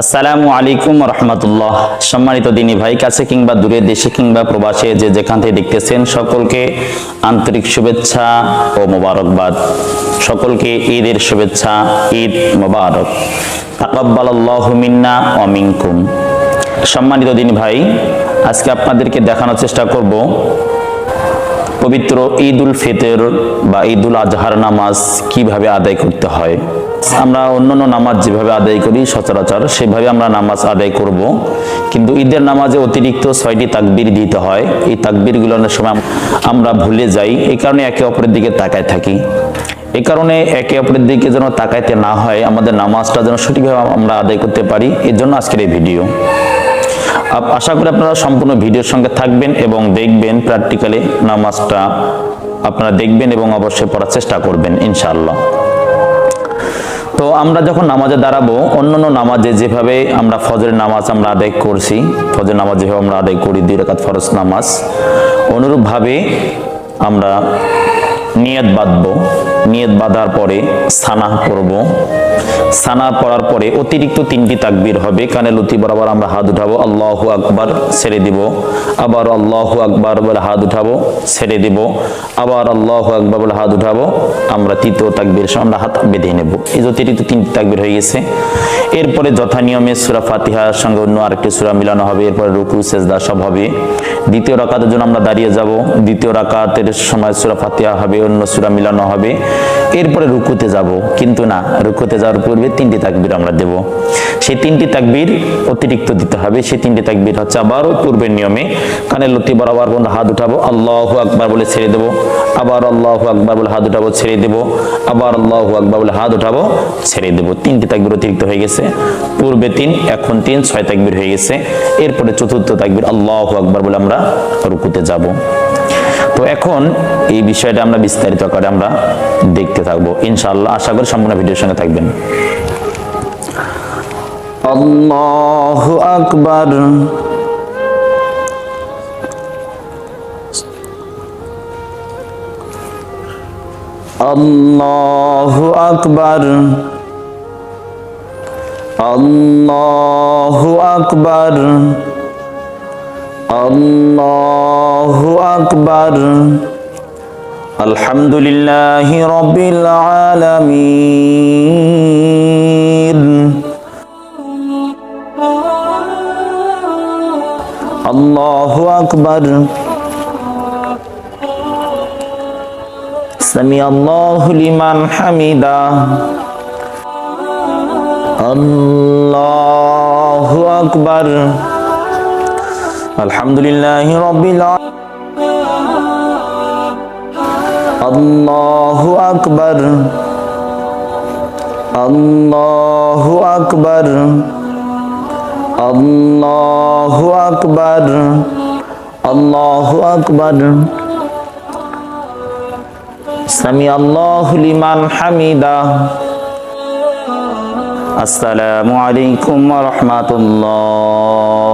আসসালামু আলাইকুম রহমতুল্লাহ। সম্মানিত দিনী ভাই, কাছে কিংবা দূরে দেশে কিংবা প্রবাসে যে যেখান থেকে দেখতেছেন, সকলকে আন্তরিক শুভেচ্ছা ও মোবারকবাদ। সকলকে ঈদের শুভেচ্ছা, ঈদ মোবারক। তাকাব্বাল আল্লাহু মিন্না ওয়া মিনকুম। সম্মানিত দিনী ভাই, আজকে আপনাদেরকে দেখানোর চেষ্টা করব পবিত্র ঈদ উল ফিতর বা ঈদ উল আজহার নামাজ কীভাবে আদায় করতে হয়? আমরা অন্যান্য নামাজ যেভাবে আদায় করি, সচরাচর সেভাবে আমরা নামাজ আদায় করব। কিন্তু ঈদের নামাজে অতিরিক্ত ছয়টি তাকবির দিতে হয়। এই তাকবিরগুলো অনেক সময় আমরা ভুলে যাই। এই কারণে একে অপরের দিকে তাকায় থাকি। এই কারণে একে অপরের দিকে যেন তাকাইতে না হয়, আমাদের নামাজটা যেন সঠিকভাবে আমরা আদায় করতে পারি। এর জন্য আজকের এই ভিডিও। আশা করি আপনারা সম্পূর্ণ ভিডিওর সঙ্গে থাকবেন এবং দেখবেন প্র্যাকটিক্যালি নামাজটা আপনারা দেখবেন এবং অবশ্যই পড়ার চেষ্টা করবেন, ইনশাআল্লাহ। তো আমরা যখন নামাজে দাঁড়াবো, অন্যান্য নামাজে যেভাবে আমরা ফজরের নামাজ আমরা আদায় করছি, ফজরের নামাজ যেভাবে আমরা আদায় করি, দুই রাকাত ফরজ নামাজ, অনুরূপভাবে আমরা নিয়াত বাঁধবো। নিয়ত বাঁধার পরে সানা করব। সানা পড়ার পরে অতিরিক্ত তিনটি তাকবির হবে। কানে লুতি বরাবর আমরা হাত উঠাবো, আল্লাহ আকবার, ছেড়ে দিব। আবার আল্লাহ আকবার বলে হাত উঠাবো, ছেড়ে দিব। আবার আল্লাহ আকবার বলে হাত উঠাবো, আমরা তৃতীয় তাকবির সময় আমরা হাত বেঁধে নেব। এই অতিরিক্ত তিনটি তাকবির হয়ে গেছে। এরপরে যথা নিয়মে সুরা ফাতিহার সঙ্গে অন্য আরেকটি সুরা মিলানো হবে। এরপরে রুকু, সেজদা সব হবে। দ্বিতীয় রাকাতের জন্য আমরা দাঁড়িয়ে যাব। দ্বিতীয় রাকাতের সময় সুরা ফাতিহা হবে, অন্য সুরা মিলানো হবে। এরপরে রুকুতে যাব, কিন্তু না, রুকুতে যাওয়ার পূর্বে তিনটি তাকবীর আমরা দেব। সেই তিনটি তাকবীর অতিরিক্ত দিতে হবে। সেই তিনটি তাকবীর হচ্ছে আবারও পূর্বের নিয়মে, কানের লতি বরাবর বন্ধ হাত উঠাবো, আল্লাহ আকবার বলে ছেড়ে দেবো, আবার আল্লাহ আকবার বলে হাত উঠাবো, ছেড়ে দেবো, আবার আল্লাহ আকবার বলে হাত উঠাবো, ছেড়ে দেবো। তিনটি তাকবীর অতিরিক্ত হয়ে গেছে। পূর্বে তিন, এখন তিন, ছয় তাকবীর হয়ে গেছে। এরপরে চতুর্থ তাকবীর আল্লাহ আকবার বলে আমরা রুকুতে যাব। তো এখন এই বিষয়টা আমরা বিস্তারিত আকারে আমরা দেখতে থাকব। ইনশাআল্লাহ, আশা করি সম্পূর্ণ ভিডিওর সঙ্গে থাকবেন। আল্লাহ আকবার। আকবার। আল্লাহ আকবার। আল্লাহ আকবার। আলহামদুলিল্লাহ রবিল আলামিন। আল্লাহ আকবার। সামি আল্লাহ লিমান হামিদা। আল্লাহ আকবার। আলহামদুলিল্লাহ রবিল আল্লাহ আকবার। আল্লাহ আকবার। আল্লাহ আকবার। আল্লাহ আকবার। সামি আল্লাহ লিমান হামিদা। আসসালামু আলাইকুম ওয়া রাহমাতুল্লাহ।